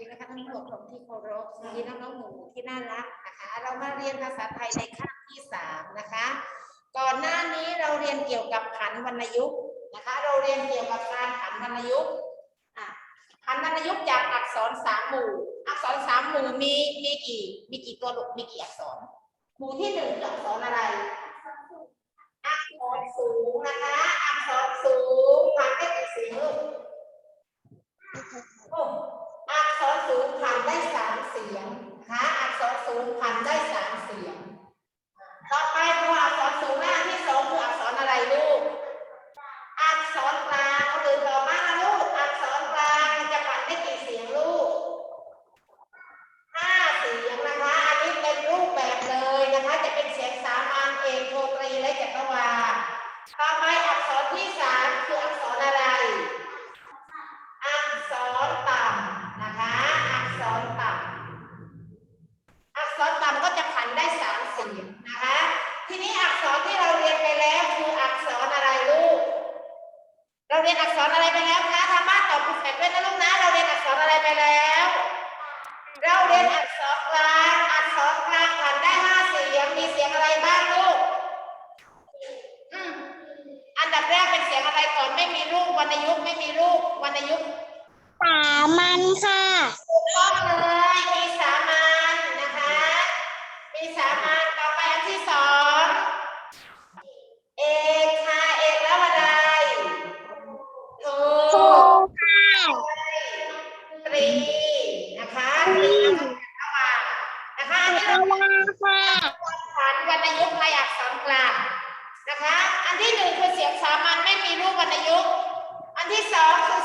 ดีนะคะท่านผู้ชมที่เคารพสวัสดีน้องๆหนูที่น่ารักนะคะ เรามาเรียนภาษาไทยในคาบที่สามนะคะ ก่อนหน้านี้เราเรียนเกี่ยวกับผันวรรณยุกต์นะคะ เราเรียนเกี่ยวกับการผันวรรณยุกต์ผันวรรณยุกต์จากอักษรสามหมู่ อักษรสามหมู่มีมีกี่มีกี่ตัวลูกมีกี่อักษร หมู่ที่หนึ่งอักษรอะไรอักษรสูงนะคะ อักษรสูงผันได้กี่สียงลูก โอ้อักษรสูงผัน ได้สามเสียงนะคะอักษรสูงผันได้สามเสียง ต่อไปตัวอักษรสูงหน้าที่สองคืออักษรอะไรลูก อักษรกลางเอาตื่นต่อมานะลูก อักษรกลางจะผันได้กี่เสียงลูกห้าเสียงนะคะ อันนี้เป็นรูปแบบเลยนะคะ จะเป็นเสียงสามัญเอกโทตรีและจักรวาลต่อไปอักษรที่สามคืออักษรอะไร อักษรต่ำนะคะ อักษรต่ำอักษรต่ำก็จะขันได้สามเสียงนะคะ ทีนี้อักษรที่เราเรียนไปแล้วคืออักษรอะไรลูก เราเรียนอักษรอะไรไปแล้วคะทางบ้านตอบคุณแฝดด้วยนะลูกนะ เราเรียนอักษรอะไรไปแล้ว เราเรียนอักษรกลาง อักษรกลางขันได้ห้าเสียง มีเสียงอะไรบ้างลูก อืม อันดับแรกเป็นเสียงอะไรก่อนไม่มีรูปวรรณยุกต์ไม่มีรูปวรรณยุกต์สามันค่ะถูกต้องเลยมีสามัญ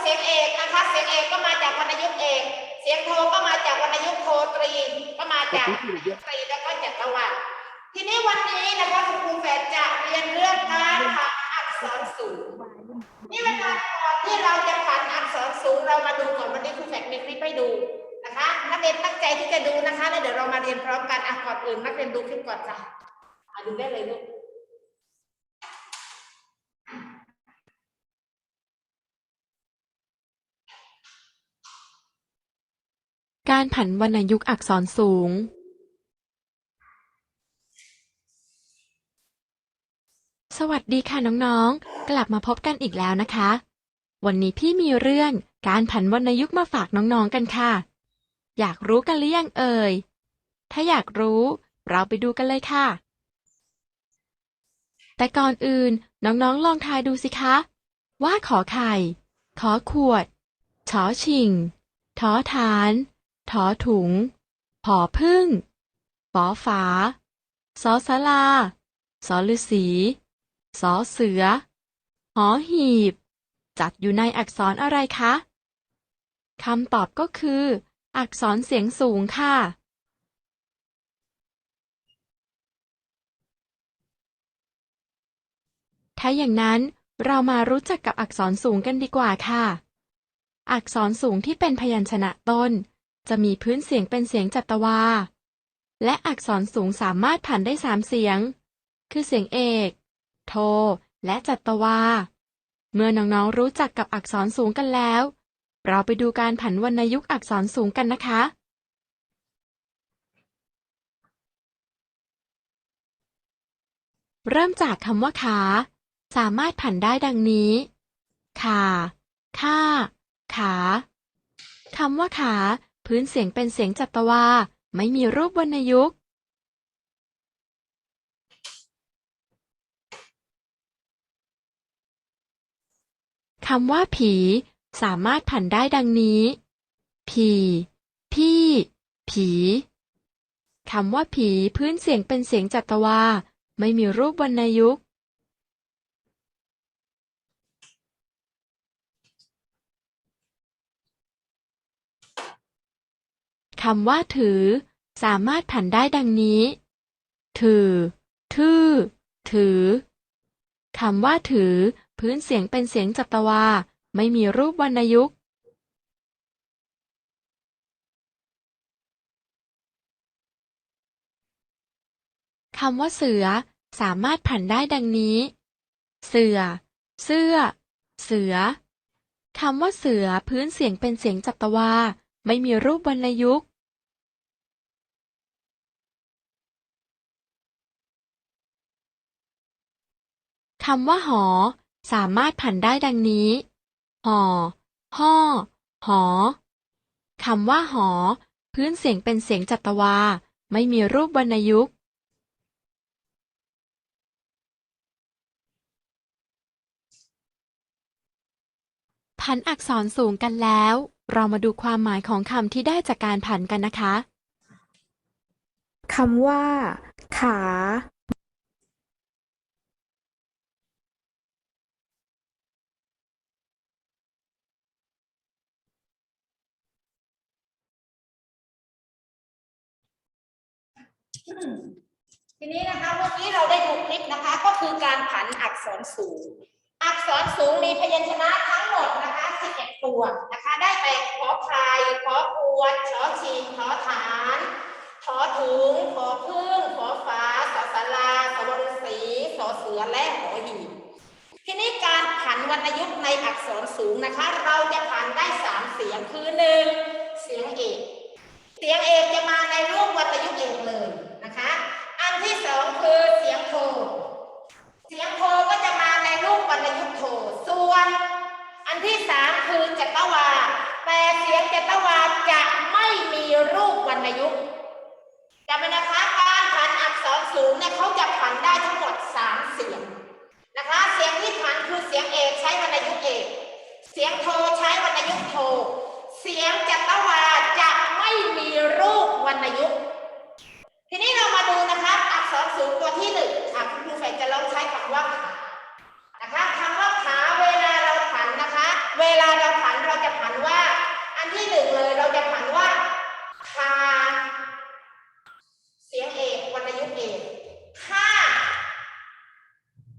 เสียงเอกนะคะ เสียงเอกก็มาจากวรรณยุกต์เอก เสียงโทก็มาจากวรรณยุกต์โทตรี ก็มาจากตรีแล้วก็จักรวาลทีนี้วันนี้นะคะคุณครูแฝดจะเรียนเรื่องการผันอักษรสูงนี่เวลาก่อนที่เราจะผันอักษรสูงเรามาดูก่อนวันนี้ครูแฝดมีคลิปให้ดูนะคะนักเรียนตั้งใจที่จะดูนะคะแล้วเดี๋ยวเรามาเรียนพร้อมกันอะก่อนอื่นนักเรียนดูคลิปก่อนจ้ะอะดูได้เลยลูก การผันวรรณยุกต์อักษรสูงสวัสดีค่ะน้องๆ กลับมาพบกันอีกแล้วนะคะ วันนี้พี่มีเรื่องการผันวรรณยุกต์มาฝากน้องๆกันค่ะ อยากรู้กันหรือยังเอ่ย ถ้าอยากรู้ เราไปดูกันเลยค่ะ แต่ก่อนอื่นน้องๆลองทายดูสิคะ ว่าขอไข่ ขอขวด ชอชิงทอฐาน ถอถุง ผอพึ่งฝอฝาสอสลาสอฤษีสอเสือ หอหีบ จัดอยู่ในอักษรอะไรคะ คำตอบก็คือ อักษรเสียงสูงค่ะ ถ้าอย่างนั้นเรามารู้จักกับอักษรสูงกันดีกว่าค่ะ อักษรสูงที่เป็นพยัญชนะต้น จะมีพื้นเสียงเป็นเสียงจัตวา และอักษรสูงสามารถผ่านได้สามเสียง คือเสียงเอก โท และจัตวา เมื่อน้องๆรู้จักกับอักษรสูงกันแล้ว เราไปดูการผันวรรณยุกต์อักษรสูงกันนะคะ เริ่มจากคำว่าขา สามารถผันได้ดังนี้ ขาค่าขาคำว่าขา พื้นเสียงเป็นเสียงจัตวา ไม่มีรูปวรรณยุกต์คำว่าผี สามารถผันได้ดังนี้ ผี พี่ ผี คำว่าผีพื้นเสียงเป็นเสียงจัตวา ไม่มีรูปวรรณยุกต์ คำว่าถือ สามารถผันได้ดังนี้ ถือ ทื่อ ถือ คำว่าถือ พื้นเสียงเป็นเสียงจัตวา ไม่มีรูปวรรณยุกต์คำว่าเสือ สามารถผันได้ดังนี้ เสือ เสื้อ เสือคำว่าเสือพื้นเสียงเป็นเสียงจัตวา ไม่มีรูปวรรณยุกต์ คำว่าหอ สามารถผันได้ดังนี้หอห่อ หอ คำว่าหอ พื้นเสียงเป็นเสียงจัตวา ไม่มีรูปวรรณยุกต์ ผันอักษรสูงกันแล้ว เรามาดูความหมายของคำที่ได้จากการผันกันนะคะ คำว่า ขา ทีนี้นะคะเมื่อกี้เราได้ดูคลิปนะคะ ก็คือการผันอักษรสูง อักษรสูงมีพยัญชนะทั้งหมดนะคะ11ตัวนะคะ ได้ไปขอไข่ขอพวนชอชิงขอฐานขอถุงขอพึ่งขอฟ้าสอสาราสวรสีสอเสือและหอหีบทีนี้การผันวรรณยุกต์ในอักษรสูงนะคะ เราจะผันได้สามเสียงคือหนึ่งเสียงเอก เสียงเอกจะมาในรูปวรรณยุกต์เอกเลย นะคะ อันที่สองคือเสียงโท เสียงโทก็จะมาในรูปวรรณยุกต์โท ส่วน อันที่สามคือจัตวา แต่เสียงจัตวาจะไม่มีรูปวรรณยุกต์จำไว้นะคะการผันอักษรสูงเนี่ยเขาจะผันได้ทั้งหมดสามเสียงนะคะ เสียงที่ผันคือเสียงเอกใช้วรรณยุกต์เอก เสียงโทใช้วรรณยุกต์โท เสียงจัตวาจะไม่มีรูปวรรณยุกต์ ทีนี้เรามาดูนะคะอักษรสูงตัวที่หนึ่งค่ะคุณครูใส่จะลองใช้คำว่าขานะคะคำว่าขาเวลาเราผันนะคะ เวลาเราผันเราจะผันว่า อันที่หนึ่งเลยเราจะผันว่าคาเสียงเอกวรรณยุกต์เอกข้า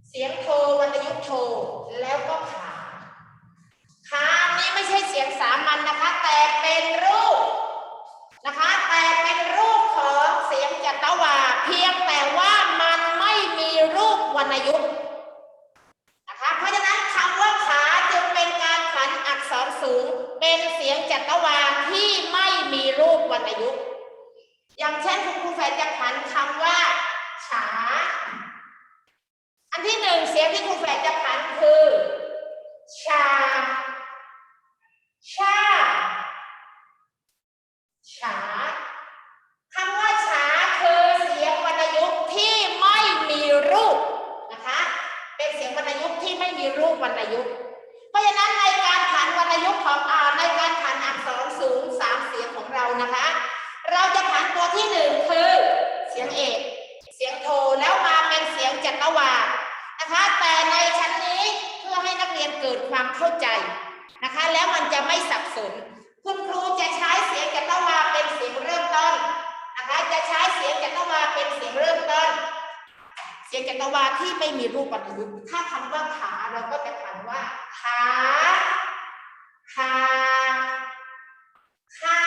เสียงโทวรรณยุกต์โทแล้วก็ขาขานี่ไม่ใช่เสียงสามัญนะคะ แต่เป็นรูป นะคะแต่เป็นรูปของเสียงจั ตวา เพียงแต่ว่ามันไม่มีรูปวรรณยุกต์นะคะเพราะฉะนั้นคำว่าขาจึงเป็นการขันอักษรสูง เป็นเสียงจัตวาที่ไม่มีรูปวรรณยุกต์อย่างเช่นคุณครูแฟนจะขันคำว่า ฉา อันที่หนึ่งเสียงที่ครูแฝดจะขันคือ ชา ชา ฉาคำว่าฉาคือเสียงวรรณยุกต์ที่ไม่มีรูปนะคะ เป็นเสียงวรรณยุกต์ที่ไม่มีรูปวรรณยุกต์ เพราะฉะนั้นในการผันวรรณยุกต์ของอ่าในการผันอักษรสูงสามเสียงของเรานะคะ เราจะผันตัวที่หนึ่งคือเสียงเอกเสียงโทแล้วมาเป็นเสียงจัตวานะคะ แต่ในชั้นนี้เพื่อให้นักเรียนเกิดความเข้าใจนะคะ แล้วมันจะไม่สับสน คุณครูจะใช้เสียงจัตวาเป็นเสียงเริ่มต้นนะคะ จะใช้เสียงจัตวาเป็นเสียงเริ่มต้น เสียงจัตวาที่ไม่มีรูปวรรณยุกต์ถ้าคำว่าขาเราก็จะผันว่าขาขาข้า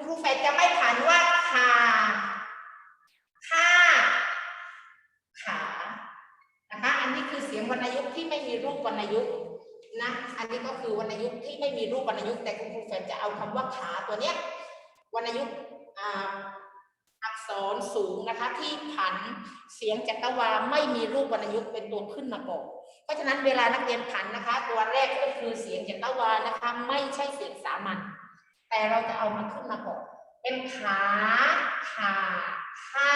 คุณครูแฟดจะไม่ผันว่าขาข้าขานะคะอันนี้คือเสียงวรรณยุกต์ที่ไม่มีรูปวรรณยุกต์นะอันนี้ก็คือวรรณยุกต์ที่ไม่มีรูปวรรณยุกต์แต่คุณครูแฟนจะเอาคำว่าขาตัวเนี้ยวรรณยุกต์อักษรสูงนะคะที่ผันเสียงจัตวาไม่มีรูปวรรณยุกต์เป็นตัวขึ้นมาก่อนเพราะฉะนั้นเวลานักเรียนผันนะคะ ตัวแรกก็คือเสียงจัตวานะคะ ไม่ใช่เสียงสามัญ แต่เราจะเอามันขึ้นมาก่อนเป็นขาขาข้า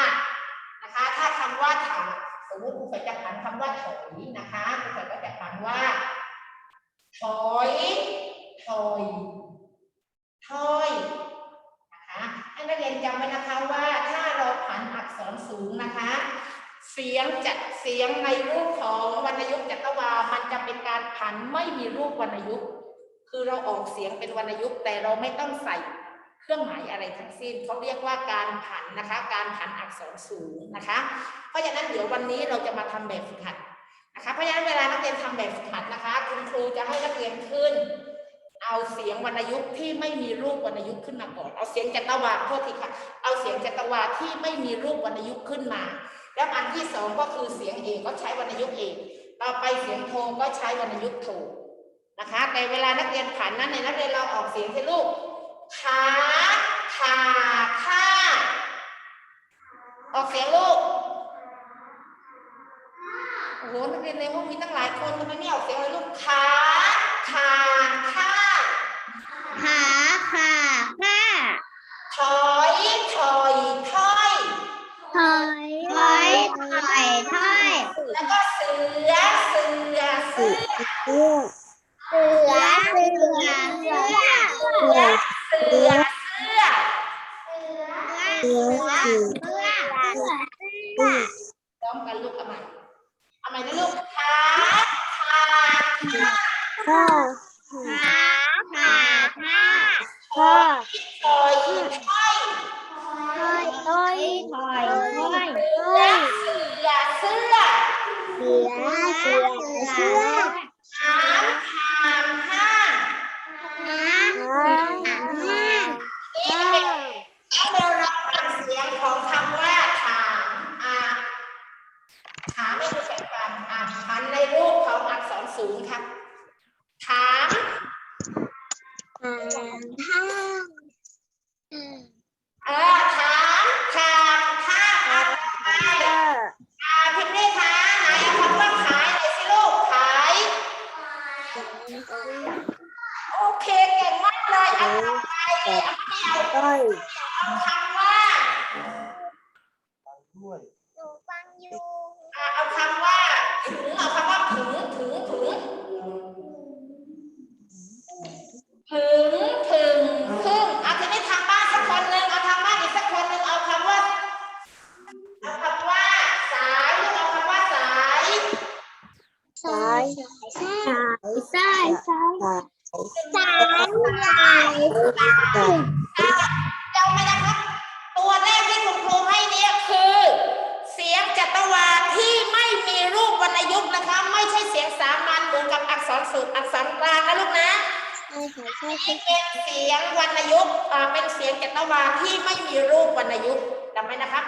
นะคะ ถ้าคำว่าถาสมมติครูแฟนจะผันคำว่าถอยนะคะครูแฟนก็จะผันว่า ถอยถอยถอยนะคะให้นักเรียนจำไว้นะคะว่าถ้าเราผันอักษรสูงนะคะ เสียงจะเสียงในรูปของวรรณยุกต์จัตวามันจะเป็นการผันไม่มีรูปวรรณยุกต์ คือเราออกเสียงเป็นวรรณยุกต์แต่เราไม่ต้องใส่เครื่องหมายอะไรทั้งสิ้นเขาเรียกว่าการผันนะคะ การผันอักษรสูงนะคะ เพราะฉะนั้นเดี๋ยววันนี้เราจะมาทำแบบฝึกหัดนะคะ เพราะฉะนั้นเวลานักเรียนทำแบบฝึกหัดนะคะ คุณครูจะให้นักเรียนขึ้น เอาเสียงวรรณยุกต์ที่ไม่มีรูปวรรณยุกต์ขึ้นมาก่อน เอาเสียงจัตวาโทษทีค่ะ เอาเสียงจัตวาที่ไม่มีรูปวรรณยุกต์ขึ้นมา แล้วอันที่สองก็คือเสียงเอกก็ใช้วรรณยุกต์เอกต่อไปเสียงโทก็ใช้วรรณยุกต์โท นะคะในเวลานักเรียนขันนั้นในนักเรียนเราออกเสียงให้ลูกขาขาค่าออกเสียงลูกโอ้โหนักเรียนในห้องมีตั้งหลายคนทำไมไม่ออกเสียงเลยลูกขา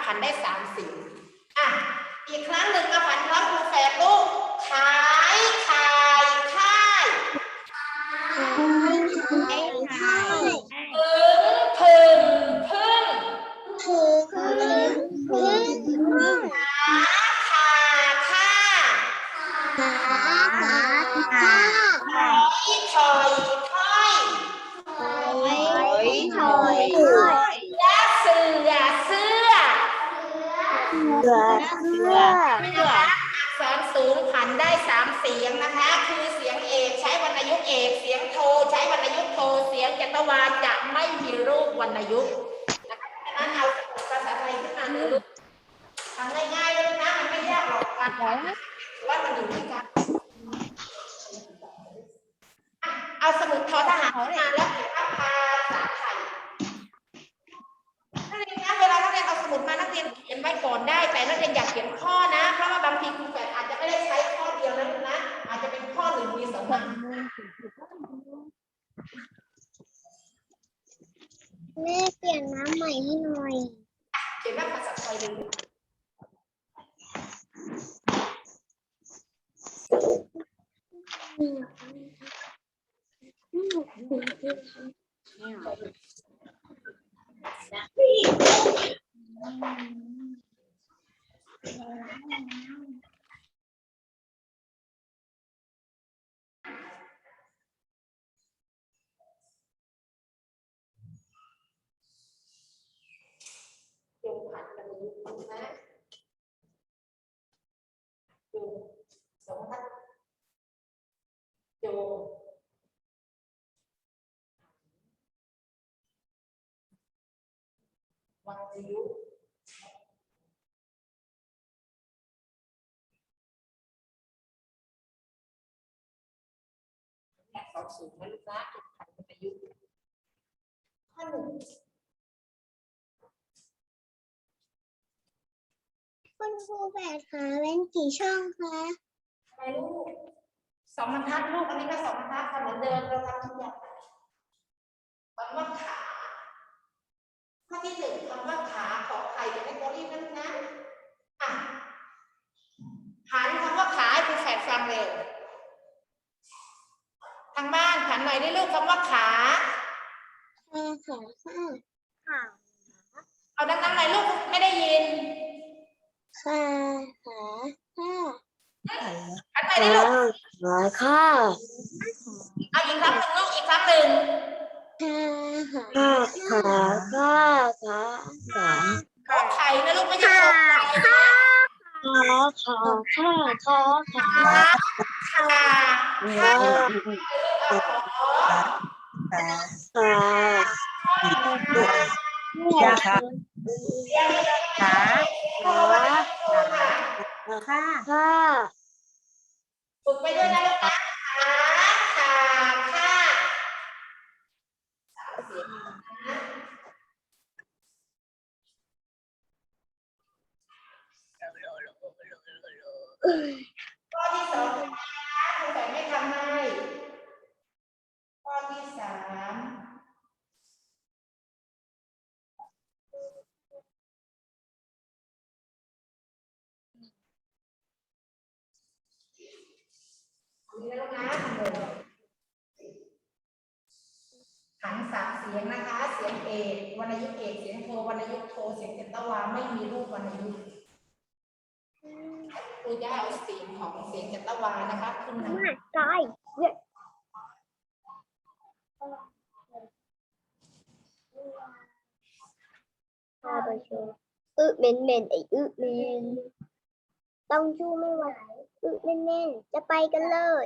han วรรณยุกต์แบบสองสูงนะลูกนะจุดไขวรรณยุกต์ข้อหนึ่งคุณครูแบดขาเป็นกี่ช่องคะอะไรลูกสองบรรทัดลูกอันนี้ก็สองบรรทัดค่ะเหมือนเดิมเราทำทุกอย่างมันว่าขา ข้อที่หนึ่งคำว่าขาของใครเป็นแคตตาล็อกนั้นนะอะหันคำว่าขาให้คุณแฝดฟังเลยทางบ้านหันหน่อยได้ลูกคำว่าขาขาขาเอาดังๆหน่อยลูกไม่ได้ยินขาขาขาหันไปได้ลูกขาขาเอาอีกครั้งหนึ่งลูกอีกครั้งหนึ่ง ขาขาขาขาขาขอไข่นะลูกไม่ใช่ขอไข่ขาขาขาขาขาขาขาขาขาขาขา ขาขา ฝึกไปด้วยนะลูกนะขาขาขาสามเสียงนะข้อที่สองนะคะคุณแต่ไม่ทำให้ข้อที่สาม นี่แล้วนะหนึ่งหันสามเสียงนะคะ เสียงเอกวรรณยุกต์เอกเสียงโทวรรณยุกต์โทเสียงเจตวาไม่มีรูปวรรณยุกต์ครูจะเอาเสียงของเสียงเจตวานะคะขึ้นมาตายพาไปโชว์อึเมนเมนไออึเมนต้องชูไม่ไหว อึเมนเมนจะไปกันเลย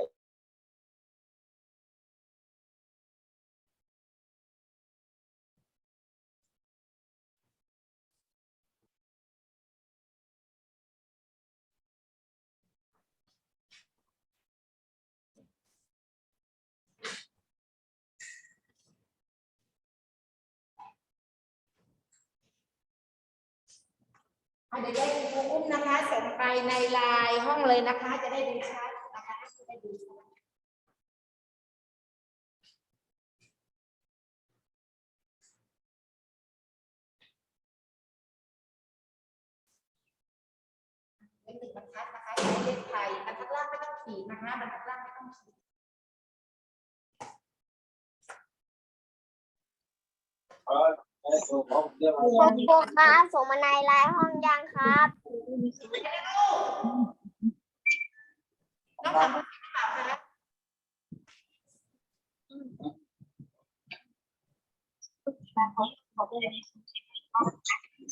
เดี๋ยวได้ครูอุ้มนะคะส่งไปในไลน์ห้องเลยนะคะ จะได้ดูชัดนะคะจะได้ดูชัดเป็นหนึ่งบรรทัดนะคะใช้เลขไทยบรรทัดล่างไม่ต้องขีดนะคะบรรทัดล่างไม่ต้องขีด คุณครูครับส่งมาในไลน์ห้องยังครับน้องทำหรือเปล่าคะ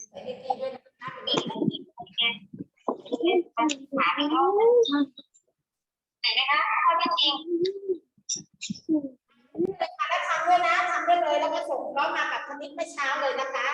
ใส่เลขที่ด้วย นะคะเป็นเลขแล้วทำด้วยนะทำด้วยเลยแล้วก็ส่งก็มากับคณิตเมื่อเช้าเลยนะคะ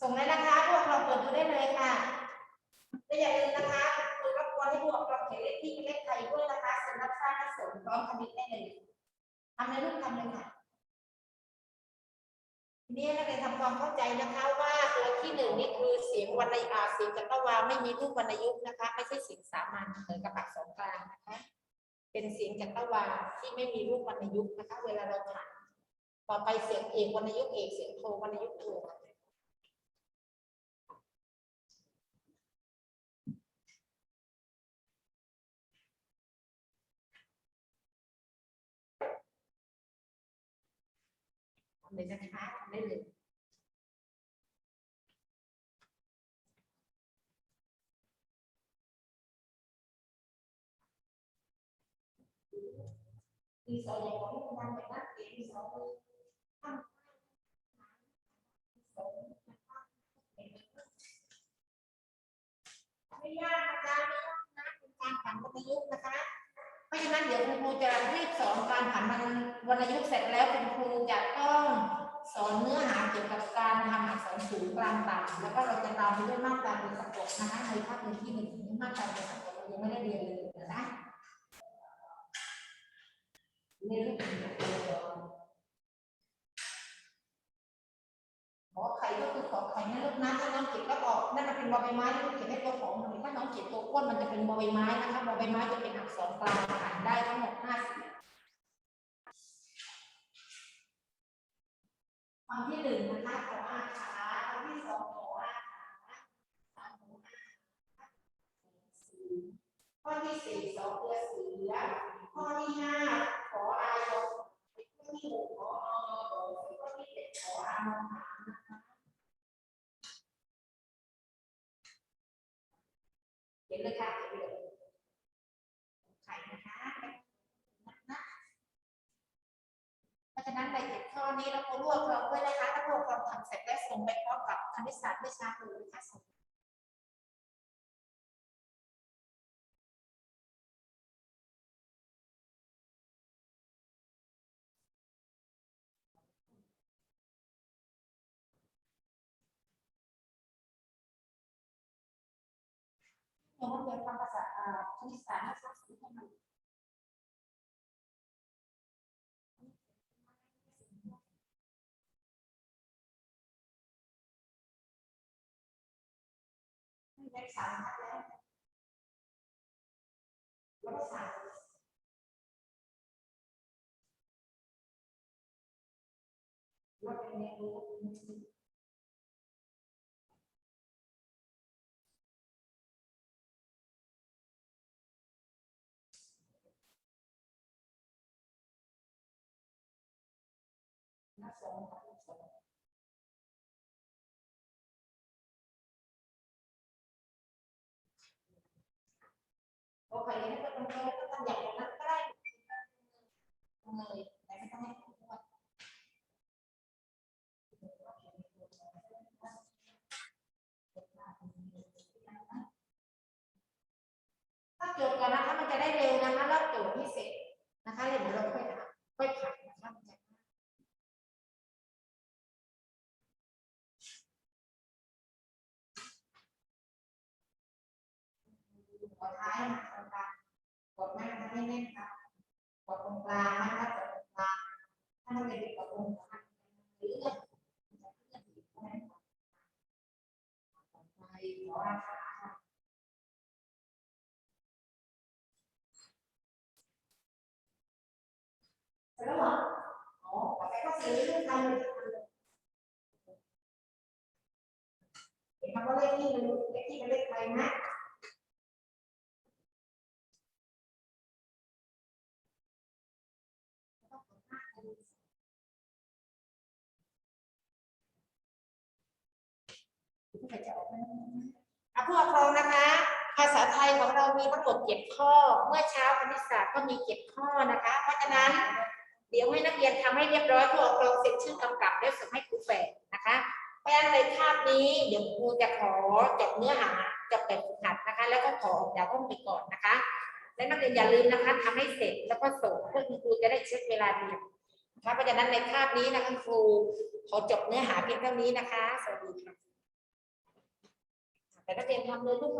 ส่งเลยนะคะพวกเราเปิดดูได้เลยค่ะและอย่าลืมนะคะ คือรบวนให้พวกเราเขียนเลขที่เป็นเลขไทยด้วยนะคะสำหรับสร้างสมพร้อมคณิตได้เลยทำในรูปทำเลยค่ะนี้นักเรียนทำความเข้าใจนะคะว่าตัวที่หนึ่งนี่คือเสียงวรรณยุกต์เสียงจัตวาไม่มีรูปวรรณยุกต์นะคะไม่ใช่เสียงสามัญเหมือนกับอักษรกลางนะคะเป็นเสียงจัตวาที่ไม่มีรูปวรรณยุกต์นะคะ เวลาเราอ่านต่อไปเสียงเอกวรรณยุกต์เอกเสียงโทวรรณยุกต์โท เลยนะคะทำได้เลยดีสออย่างของคุณดังแบบนั้นเสียงดีสอเลยทำไม่ยากนะคะไม่ยากนะเป็นการผันวรรณยุกต์นะคะเพ ราะฉะนั้นเดี๋ยวคุณครูจะรีบสอนการผันวรรณยุกต์เสร็จแล้วคุณครูจะต้องสอนเนื้อหาเกี่ยวกับการทำอักษรสูงกลางต่ำแล้วก็เราจะตามไปด้วยมาตราเป็นสะกดนะคะในภาคเรียนที่หนึ่งนี้มาตราเป็นสะกดเรายังไม่ได้เรียนเลยนะเนรูปแบบก่ อนขอไข่ก็คือขอไข่นะลูกนะถ้าน้องเก็บก็ออกนั่นเป็นบอใบไม้ที่เขียนให้ตัวของมันถ้าน้องเขียนตัวอ้วนมันจะเป็นบอใบไม้นะคะบอใบไม้จะเป็นอักษรกลางอ่านได้ทั้งหมดห้าสียงคำที่หนึ่งนะคะขออาขาคำที่สองขออาขาสามขออาขาสี่ข้อที่สี่สองเรือเสือข้อที่ห้าขออายข้อที่หกขออข้อที่เจ็ดขออามอ หามนเห็นเลยค่ะเห็นเลยไข่นะคะนะเพราะฉะนั้นในเจ็ดข้อนี้เราก็รวบรวมด้วยนะคะถ้ารวบรวมทำเสร็จได้ส่งไปพร้อมกับคณิตศาสตร์วิชาครูค่ะส่งเดี๋ยวมันเรียนทำภาษาอ่าคณิตศาสตร์นะคะสีให้มันเลขสามทัดแล้วแโอเคงั้นก็ต้องก็ต้องอย่างนั้นก็ได้เลยแต่ไม่ต้องให้ทุกคนถ้าจดก่อนนะคะมันจะได้เร็วนะคะแล้วจดให้เสร็จนะคะเดี๋ยวเราค่อยทำค่อยผัดนะคะ กดหน้าให้แน่นครับกดตรงกลางนะคะกดตรงกลางถ้าเราไม่ได้กดตรงกลางหรือเลื่อนมันจะเลื่อนอีกนต่อไปขอราคาเสร็จแล้วเหรออ๋อต่อไปก็ซื้อเรื่องทำเลยเห็นไหมว่าเลขที่มันเลขที่มันเลขอะไรนะ ผู้ปกครองนะคะ ภาษาไทยของเรามีทั้งหมดเจ็ดข้อ เมื่อเช้าคณิตศาสตร์ก็มีเจ็ดข้อนะคะ เพราะฉะนั้นเดี๋ยวให้นักเรียนทำให้เรียบร้อยผู้ปกครองเซ็นชื่อกำกับแล้วส่งให้ครูแฝดนะคะเพราะฉะนั้นในคาบนี้เดี๋ยวครูจะขอจบเนื้อหาจบแบบฝึกหัดนะคะ แล้วก็ขอออกจากห้องไปก่อนนะคะ และนักเรียนอย่าลืมนะคะทำให้เสร็จแล้วก็ส่งเพื่อคุณครูจะได้เช็คเวลาเรียน นะคะเพราะฉะนั้นในคาบนี้นะคะครูขอจบเนื้อหาเพียงเท่านี้นะคะ สวัสดีค่ะแต่นักเรียนทำเลยลูก